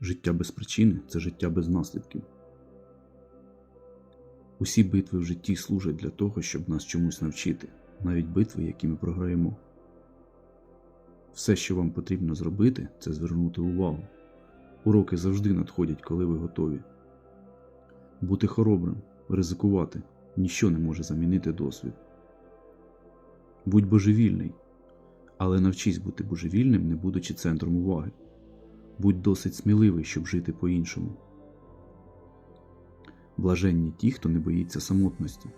Життя без причини це життя без наслідків. Усі битви в житті служать для того, щоб нас чомусь навчити, навіть битви, які ми програємо. Все, що вам потрібно зробити, це звернути увагу. Уроки завжди надходять, коли ви готові. Бути хоробрим, ризикувати ніщо не може замінити досвід. Будь божевільний, але навчись бути божевільним, не будучи центром уваги. Будь досить сміливий, щоб жити по-іншому. Блаженні ті, хто не боїться самотності,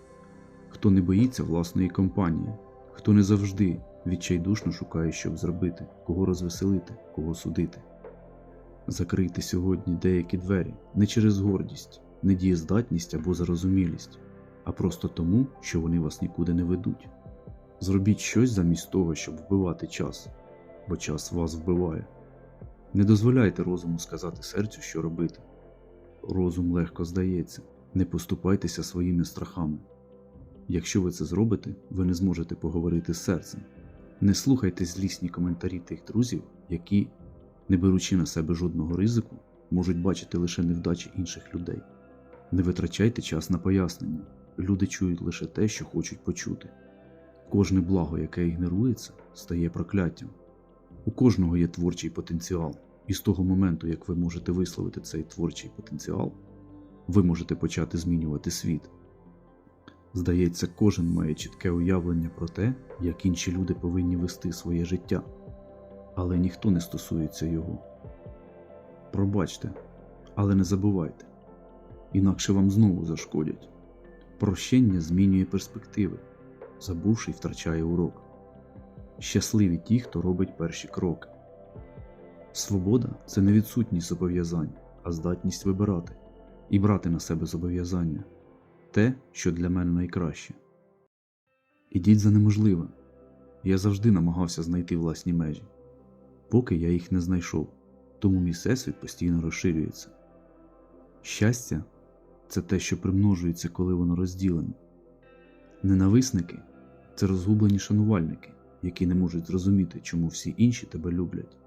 хто не боїться власної компанії, хто не завжди відчайдушно шукає, щоб зробити, кого розвеселити, кого судити. Закрийте сьогодні деякі двері не через гордість, недієздатність або зарозумілість, а просто тому, що вони вас нікуди не ведуть. Зробіть щось замість того, щоб вбивати час, бо час вас вбиває. Не дозволяйте розуму сказати серцю, що робити. Розум легко здається, не поступайтеся своїми страхами. Якщо ви це зробите, ви не зможете поговорити з серцем. Не слухайте злісні коментарі тих друзів, які, не беручи на себе жодного ризику, можуть бачити лише невдачі інших людей. Не витрачайте час на пояснення. Люди чують лише те, що хочуть почути. Кожне благо, яке ігнорується, стає прокляттям. У кожного є творчий потенціал, і з того моменту, як ви можете висловити цей творчий потенціал, ви можете почати змінювати світ. Здається, кожен має чітке уявлення про те, як інші люди повинні вести своє життя, але ніхто не стосується його. Пробачте, але не забувайте, інакше вам знову зашкодять. Прощення змінює перспективи, забувши втрачає урок. Щасливі ті, хто робить перші кроки. Свобода це не відсутність зобов'язань, а здатність вибирати і брати на себе зобов'язання те, що для мене найкраще. Ідіть за неможливе. Я завжди намагався знайти власні межі, поки я їх не знайшов, тому мій всесвіт постійно розширюється. Щастя це те, що примножується, коли воно розділене. Ненависники це розгублені шанувальники, які не можуть зрозуміти, чому всі інші тебе люблять.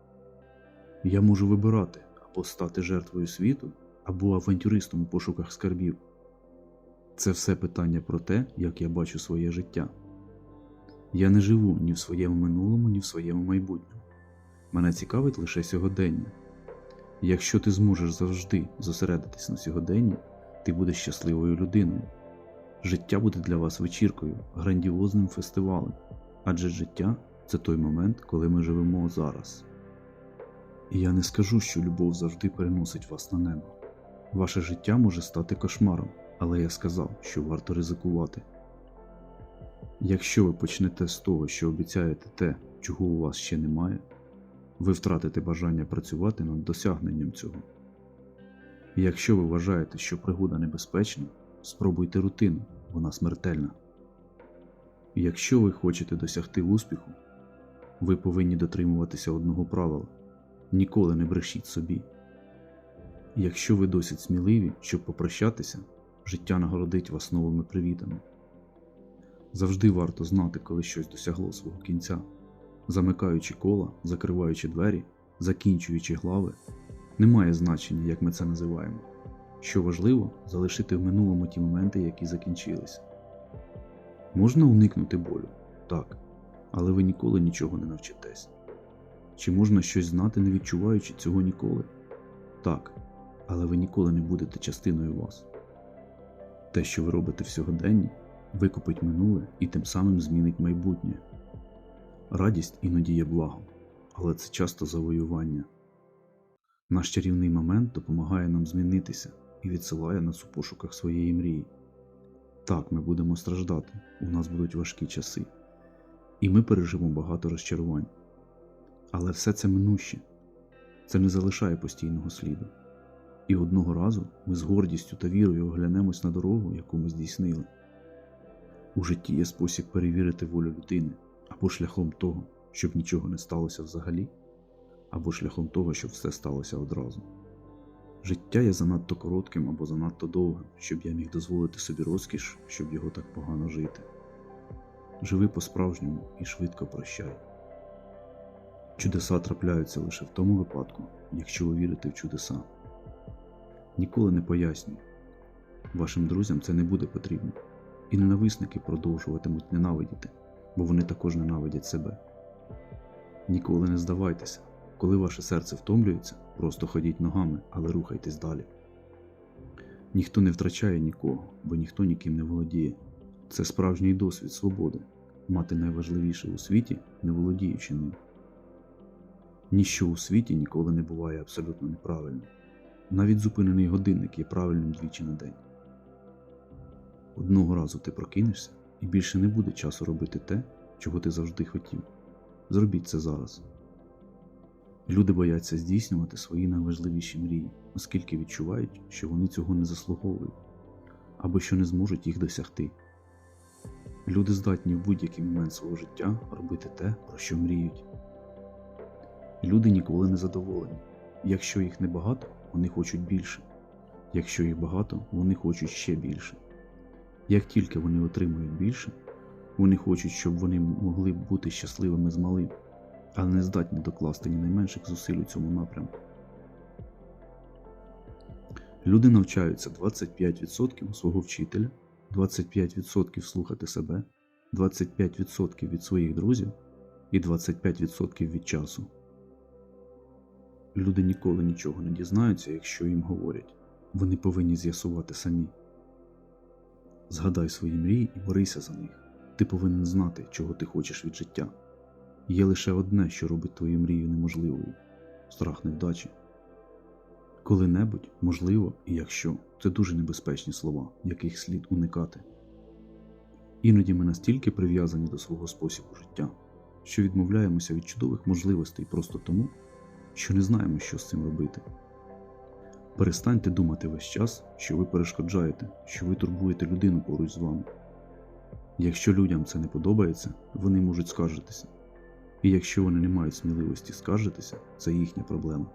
Я можу вибирати або стати жертвою світу, або авантюристом у пошуках скарбів. Це все питання про те, як я бачу своє життя. Я не живу ні в своєму минулому, ні в своєму майбутньому. Мене цікавить лише сьогодення. Якщо ти зможеш завжди зосередитись на сьогоденні, ти будеш щасливою людиною. Життя буде для вас вечіркою, грандіозним фестивалем, адже життя це той момент, коли ми живемо зараз. І я не скажу, що любов завжди переносить вас на небо. Ваше життя може стати кошмаром, але я сказав, що варто ризикувати. Якщо ви почнете з того, що обіцяєте те, чого у вас ще немає, ви втратите бажання працювати над досягненням цього. Якщо ви вважаєте, що пригода небезпечна, спробуйте рутину, вона смертельна. Якщо ви хочете досягти успіху, ви повинні дотримуватися одного правила ніколи не брешіть собі. Якщо ви досить сміливі, щоб попрощатися, життя нагородить вас новими привітами. Завжди варто знати, коли щось досягло свого кінця, замикаючи кола, закриваючи двері, закінчуючи глави, немає значення, як ми це називаємо. Що важливо, залишити в минулому ті моменти, які закінчилися. Можна уникнути болю? Так, але ви ніколи нічого не навчитесь. Чи можна щось знати, не відчуваючи цього ніколи? Так, але ви ніколи не будете частиною вас. Те, що ви робите в сьогоденні, викупить минуле і тим самим змінить майбутнє. Радість іноді є благом, але це часто завоювання. Наш чарівний момент допомагає нам змінитися і відсилає нас у пошуках своєї мрії. Так, ми будемо страждати, у нас будуть важкі часи, і ми переживемо багато розчарувань. Але все це минуще, це не залишає постійного сліду. І одного разу ми з гордістю та вірою оглянемось на дорогу, яку ми здійснили. У житті є спосіб перевірити волю людини або шляхом того, щоб нічого не сталося взагалі, або шляхом того, щоб все сталося одразу. Життя є занадто коротким або занадто довгим, щоб я міг дозволити собі розкіш, щоб його так погано жити. Живи по-справжньому і швидко прощай. Чудеса трапляються лише в тому випадку, якщо ви вірите в чудеса. Ніколи не пояснюй. Вашим друзям це не буде потрібно, і ненависники продовжуватимуть ненавидіти, бо вони також ненавидять себе. Ніколи не здавайтеся. Коли ваше серце втомлюється, просто ходіть ногами, але рухайтесь далі. Ніхто не втрачає нікого, бо ніхто ніким не володіє. Це справжній досвід свободи мати найважливіше у світі, не володіючи ним. Ніщо у світі ніколи не буває абсолютно неправильним. Навіть зупинений годинник є правильним двічі на день. Одного разу ти прокинешся і більше не буде часу робити те, чого ти завжди хотів. Зробіть це зараз. Люди бояться здійснювати свої найважливіші мрії, оскільки відчувають, що вони цього не заслуговують або що не зможуть їх досягти. Люди здатні в будь-який момент свого життя робити те, про що мріють. Люди ніколи не задоволені. Якщо їх небагато, вони хочуть більше. Якщо їх багато, вони хочуть ще більше. Як тільки вони отримують більше, вони хочуть, щоб вони могли бути щасливими з малим, але не здатні докласти ні найменших зусиль у цьому напрямку. Люди навчаються 25% у свого вчителя, 25% слухати себе, 25% від своїх друзів і 25% від часу. Люди ніколи нічого не дізнаються, якщо їм говорять. Вони повинні з'ясувати самі. Згадай свої мрії і борися за них. Ти повинен знати, чого ти хочеш від життя. Є лише одне, що робить твою мрію неможливою страх невдачі. Коли-небудь, можливо, і якщо це дуже небезпечні слова, яких слід уникати. Іноді ми настільки прив'язані до свого способу життя, що відмовляємося від чудових можливостей просто тому, що не знаємо, що з цим робити. Перестаньте думати весь час, що ви перешкоджаєте, що ви турбуєте людину поруч з вами. Якщо людям це не подобається, вони можуть скаржитися. І якщо вони не мають сміливості скаржитися, це їхня проблема.